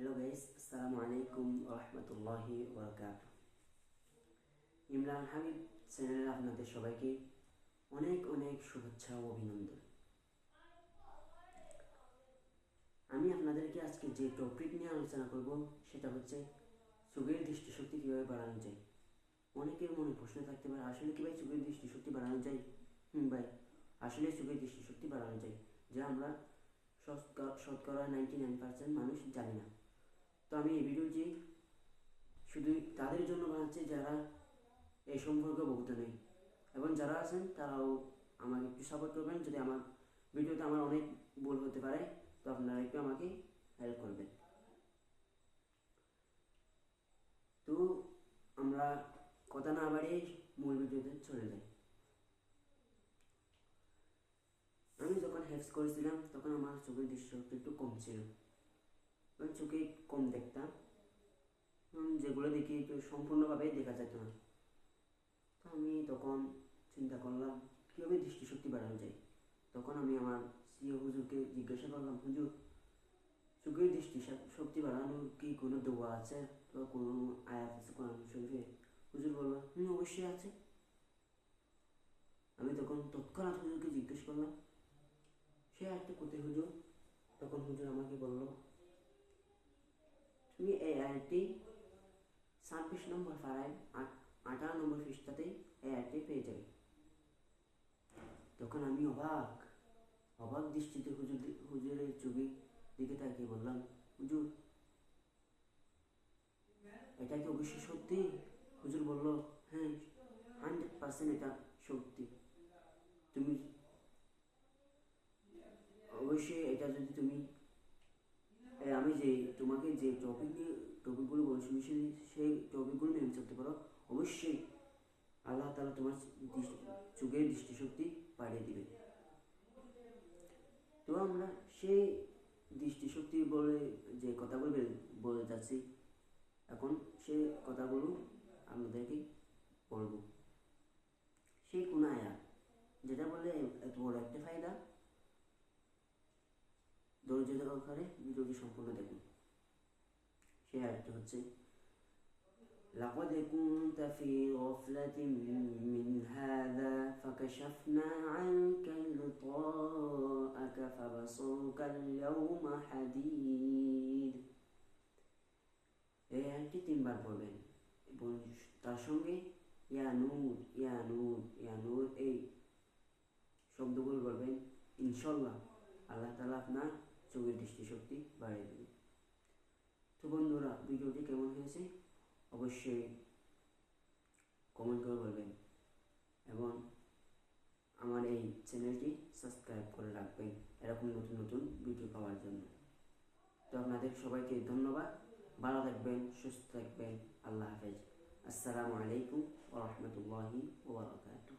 Hello guys আসসালামু আলাইকুম রহমতুল্লাহি ওবরাকাত ইমরান হাবিব চ্যানেলে আপনাদের সবাইকে অনেক অনেক শুভেচ্ছা ও অভিনন্দন। আমি আপনাদেরকে আজকে যে টপিক নিয়ে আলোচনা করব সেটা হচ্ছে চোখের দৃষ্টিশক্তি কীভাবে বাড়ানো যায়। অনেকের মনে প্রশ্ন থাকতে পারে, আসলে কি ভাই চোখের দৃষ্টিশক্তি বাড়ানো যায়? হুম ভাই, আসলে চোখের দৃষ্টিশক্তি বাড়ানো যায়, যা আমরা শতকরা নাইনটি নাইন পার্সেন্ট মানুষ জানি না। তো আমি এই ভিডিওটি শুধু তাদের জন্য বানাচ্ছি, যারা এই সম্পর্কে অবগত নেই। এবং যারা আছেন, তারাও আমাকে একটু সাপোর্ট করবেন। যদি আমার ভিডিওতে আমার অনেক ভুল হতে পারে, তো আপনারা একটু আমাকে হেল্প করবেন। তো আমরা কথা না বাড়িয়ে মূল ভিডিওতে চলে যাই। আমি যখন হেফস করেছিলাম, তখন আমার চোখের দৃষ্টিশক্তি একটু কম ছিল। আমি চোখে কম দেখতাম। যেগুলো দেখি সম্পূর্ণভাবে দেখা যেত না। তো আমি তখন চিন্তা করলাম, কীভাবে দৃষ্টিশক্তি বাড়ানো যায়? তখন আমি আমার সিও হুজুরকে জিজ্ঞাসা করলাম, হুজুর, চোখের দৃষ্টি শক্তি বাড়ানোর কি কোনো দোয়া আছে? বা কোনো আয়াত আছে কোরআন শরীফে? হুজুর বলল, হুম, অবশ্যই আছে। আমি তখন তৎক্ষণাৎ হুজুরকে জিজ্ঞেস করলাম, সে একটা কোথায় হুজুর? তখন হুজুর আমাকে বলল এই ছাব্বিশ নম্বর পাড়ায় আঠারো নম্বর পৃষ্ঠাতেই এই আয়াতটি পেয়ে যাবে তখন আমি অবাক অবাক দৃষ্টিতে হুজুর হুজুরের ছবি দিকে তাকিয়ে বললাম হুজুর এটা কি অবশ্যই সত্যি হুজুর বলল হ্যাঁ হান্ড্রেড পার্সেন্ট এটা সত্যি তুমি অবশ্যই এটা যদি তুমি টপিক নিয়ে টপিকগুলো বলছি, সেই সেই টপিকগুলো মেনে চলতে পারো। অবশ্যই আল্লাহ তালা তোমার চোখের দৃষ্টিশক্তি বাড়িয়ে দিবে তো আমরা সেই দৃষ্টিশক্তি বলে যে কথাগুলো বলে যাচ্ছি, এখন সেই কথাগুলো আপনাদেরকে বলব। সেই কোন আয়া যেটা বলে এত বড় একটা ফায়দা। ধৈর্য সহকারে ভিডিওটি সম্পূর্ণ দেখুন। সে আরেকটা হচ্ছে لقد كنت في غفلة من هذا فكشفنا عنك غطاءك فبصرك اليوم حديد এই আয়াতটি তিনবার পড়বেন এবং তার সঙ্গে ইয়া নূর ইয়া নূর ইয়া নূর এই শব্দগুলো বলবেন ইনশাল্লাহ আল্লাহ তালা আপনার চোখের দৃষ্টিশক্তি বাড়িয়ে দেবে তো বন্ধুরা, ভিডিওটি কেমন হয়েছে অবশ্যই কমেন্ট করে বলবেন এবং আমার এই চ্যানেলটি সাবস্ক্রাইব করে রাখবেন এরকম নতুন নতুন ভিডিও পাওয়ার জন্য। তো আপনাদের সবাইকে ধন্যবাদ। ভালো থাকবেন, সুস্থ থাকবেন। আল্লাহ হাফেজ। আসসালামু আলাইকুম ওরহমতুল্লাহি ওবরাকাতুহ